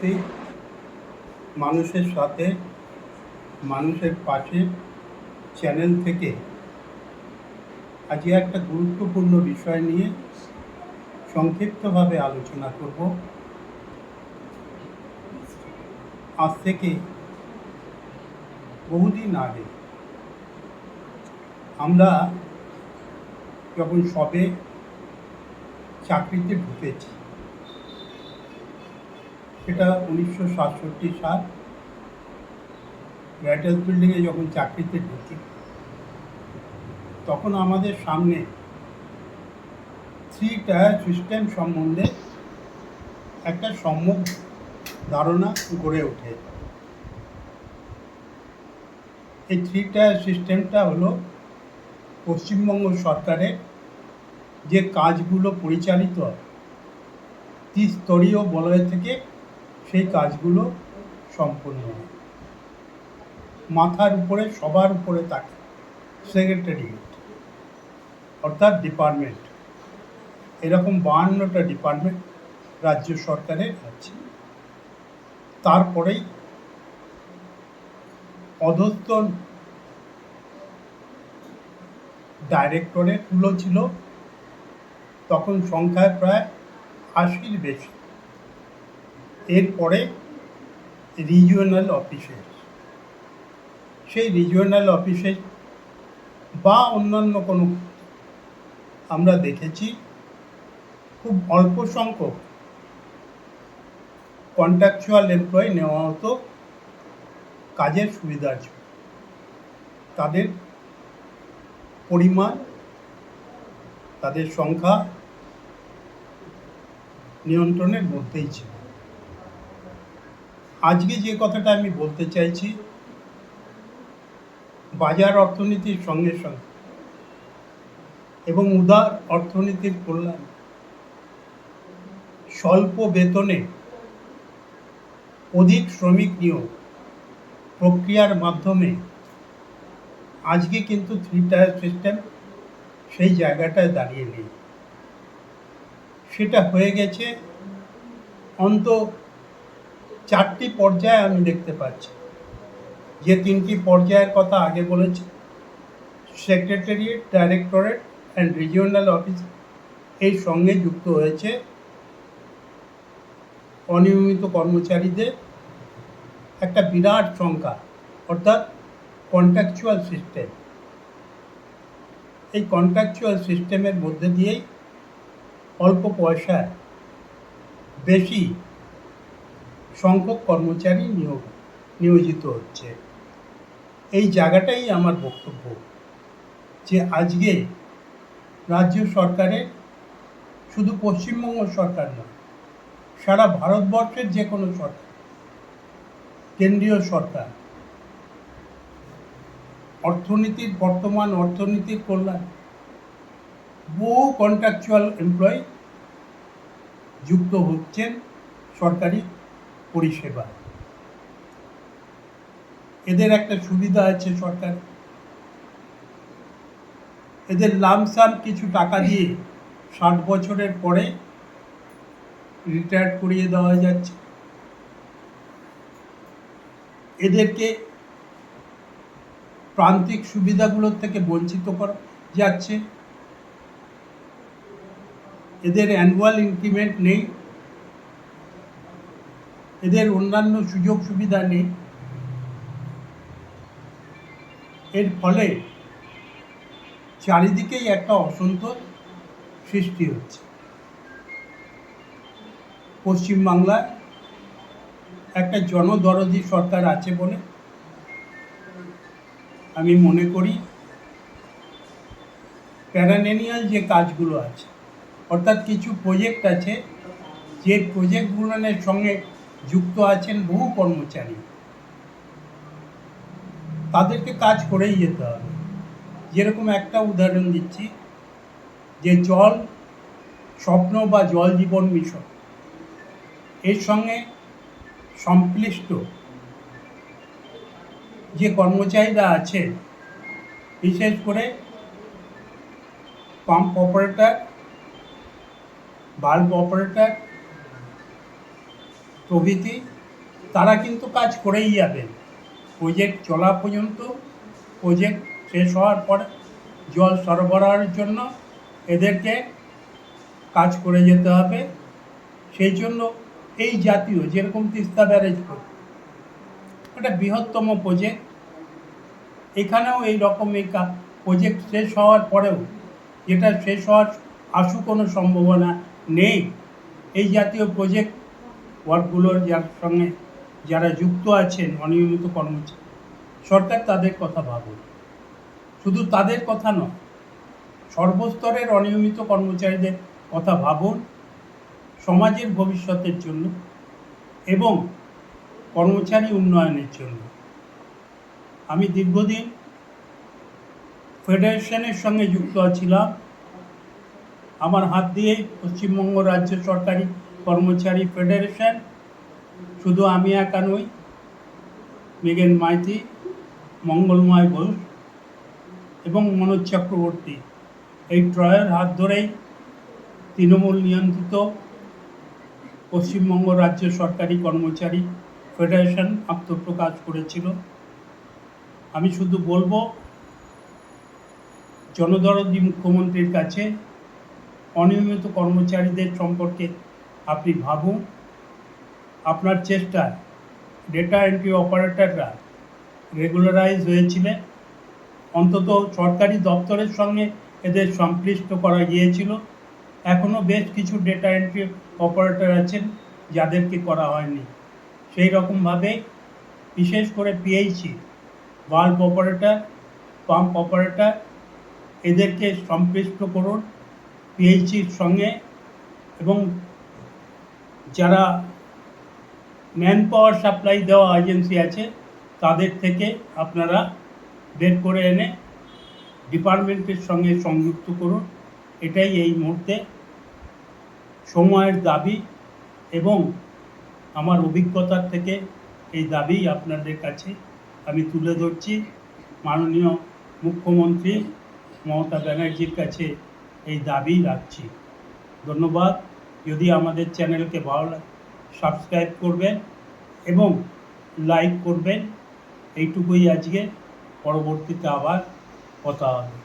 সত্যি মানুষের সাথে, মানুষের পাশে চ্যানেল থেকে আজকে একটা গুরুত্বপূর্ণ বিষয় নিয়ে সংক্ষিপ্তভাবে আলোচনা করব। আজ থেকে বহুদিন আগে আমরা যখন সবে চাকরিতে ঢুকেছি সেটা উনিশশো সাতষট্টি সাল রাইটার্স বিল্ডিংয়ে যখন চাকরিতে ঢুকি, তখন আমাদের সামনে থ্রি টায়ার সিস্টেম সম্বন্ধে একটা সম্যক ধারণা গড়ে ওঠে। এই থ্রি টায়ার সিস্টেমটা হলো পশ্চিমবঙ্গ সরকারের যে কাজগুলো পরিচালিত ত্রিস্তরীয় বলয় থেকে সেই কাজগুলো সম্পূর্ণ। হয় মাথার উপরে, সবার উপরে থাকে সেক্রেটারিয়েট অর্থাৎ ডিপার্টমেন্ট এরকম বাহান্নটা ডিপার্টমেন্ট রাজ্য সরকারের আছে। তারপরেই অধস্থ ডাইরেক্টরেটগুলো ছিল। তখন সংখ্যায় প্রায় আশির বেশি। এরপরে রিজিওনাল অফিসের সেই রিজিওনাল অফিসে বা অন্যান্য কোনো আমরা দেখেছি, খুব অল্প সংখ্যক কন্ট্রাকচুয়াল এমপ্লয়ি নেওয়া হতো, কাজের সুবিধার জন্য তাদের পরিমাণ, তাদের সংখ্যা নিয়ন্ত্রণের মধ্যেই ছিল। আজকে যে কথাটা আমি বলতে চাইছি, বাজার অর্থনীতির সঙ্গে সঙ্গে এবং উদার অর্থনীতির কল্যাণ, স্বল্প বেতনে অধিক শ্রমিক নিয়োগ প্রক্রিয়ার মাধ্যমে আজকে কিন্তু থ্রি টায়ার সিস্টেম সেই জায়গাটায় দাঁড়িয়ে নেই। সেটা হয়ে গেছে অন্ত চারটি পর্যায়ে আমি দেখতে পাচ্ছি। যে তিনটি পর্যায়ের কথা আগে বলেছি secretariat directorate and regional office এর সঙ্গে যুক্ত হয়েছে অনিয়মিত কর্মচারীদের। একটা বিরাট সংখ্যা, অর্থাৎ কন্ট্রাকচুয়াল সিস্টেম এই কন্ট্রাকচুয়াল সিস্টেমের মধ্যে দিয়েই অল্প পয়সায় বেশি সংখ্যক কর্মচারী নিয়োগ, নিয়োজিত হচ্ছে। এই জায়গাটাই আমার বক্তব্য যে আজকে রাজ্য সরকারের শুধু পশ্চিমবঙ্গ সরকার নয়, সারা ভারতবর্ষের যে কোনো সরকার, কেন্দ্রীয় সরকার, অর্থনীতির, বর্তমান অর্থনীতির কল্যাণ, বহু কন্ট্রাকচুয়াল এমপ্লয়ি যুক্ত হচ্ছেন সরকারি পরিষেবা। এদের একটা সুবিধা আছে সরকার। এদের লামসাম কিছু টাকা দিয়ে ষাট বছরের পরে রিটায়ার করিয়ে দেওয়া যাচ্ছে। এদেরকে প্রান্তিক সুবিধাগুলোর থেকে বঞ্চিত করা যাচ্ছে। এদের অ্যানুয়াল ইনক্রিমেন্ট নেই। এদের অন্যান্য সুযোগ সুবিধা নেই। এর ফলে চারিদিকেই একটা অসন্তোষ সৃষ্টি হচ্ছে। পশ্চিমবাংলায় একটা জনদরদি সরকার আছে বলে আমি মনে করি। প্যারানেনিয়াল যে কাজগুলো আছে, অর্থাৎ কিছু প্রজেক্ট আছে, যে প্রজেক্টগুলোর সঙ্গে যুক্ত আছেন বহু কর্মচারী। তাদেরকে কাজ করেই যেতে হবে। যেরকম একটা উদাহরণ দিচ্ছি, যে জল স্বপ্ন বা জল জীবন মিশন। এর সঙ্গে সংশ্লিষ্ট যে কর্মচারীরা আছে, বিশেষ করে পাম্প অপারেটর, বাল্ব অপারেটর প্রভৃতি, তারা কিন্তু কাজ করেই যাবেন। প্রজেক্ট চলা পর্যন্ত প্রজেক্ট শেষ হওয়ার পরে জল সরবরাহের জন্য এদেরকে কাজ করে যেতে হবে। সেই জন্য এই জাতীয় যেরকম তিস্তা ব্যারেজ একটা বৃহত্তম প্রজেক্ট এখানেও এই রকম এই প্রজেক্ট শেষ হওয়ার পরেও, যেটা শেষ হওয়ার আশু কোনো সম্ভাবনা নেই। এই জাতীয় প্রজেক্ট ওয়ার্কগুলোর যার সঙ্গে যারা যুক্ত আছেন, অনিয়মিত কর্মচারী, সরকার তাদের কথা ভাবুন শুধু তাদের কথা নয়, সর্বস্তরের অনিয়মিত কর্মচারীদের কথা ভাবুন, সমাজের ভবিষ্যতের জন্য এবং কর্মচারী উন্নয়নের জন্য। আমি দীর্ঘদিন ফেডারেশনের সঙ্গে যুক্ত ছিলাম। আমার হাত দিয়েই পশ্চিমবঙ্গ রাজ্য সরকারি কর্মচারী ফেডারেশন, শুধু আমি একা নই মেঘেন মাইতি, মঙ্গলময় ঘোষ এবং মনোজ চক্রবর্তী। এই ট্রয়ের হাত ধরেই তৃণমূল নিয়ন্ত্রিত পশ্চিমবঙ্গ রাজ্য সরকারি কর্মচারী ফেডারেশন আত্মপ্রকাশ করেছিল। আমি শুধু বলব, জনদরদি মুখ্যমন্ত্রীর কাছে অনিয়মিত কর্মচারীদের সম্পর্কে আপনি ভাবুন, আপনার চেষ্টায় ডেটা এন্ট্রি অপারেটররা রেগুলারাইজ হয়েছিলেন। অন্তত সরকারি দপ্তরের সঙ্গে এদের সংশ্লিষ্ট করা গিয়েছিল। এখনও বেশ কিছু ডেটা এন্ট্রি অপারেটর আছেন যাদেরকে করা হয়নি। সেই রকমভাবে বিশেষ করে পিএইচি বাল্ব অপারেটর পাম্প অপারেটর এদেরকে সম্পৃক্ত করুন পিএইচির সঙ্গে এবং যারা ম্যান পাওয়ার সাপ্লাই দেওয়া এজেন্সি আছে, তাদের থেকে আপনারা বের করে এনে ডিপার্টমেন্টের সঙ্গে সংযুক্ত করুন। এটাই এই মুহূর্তে সময়ের দাবি এবং আমার অভিজ্ঞতার থেকে এই দাবি আপনাদের কাছে আমি তুলে ধরছি। মাননীয় মুখ্যমন্ত্রী মমতা ব্যানার্জির কাছে এই দাবি রাখছি। ধন্যবাদ। যদি আমাদের চ্যানেলকে ভালো লাগে সাবস্ক্রাইব করবেন এবং লাইক করবেন। এইটুকুই আজকে। পরবর্তীতে আবার কথা হবে।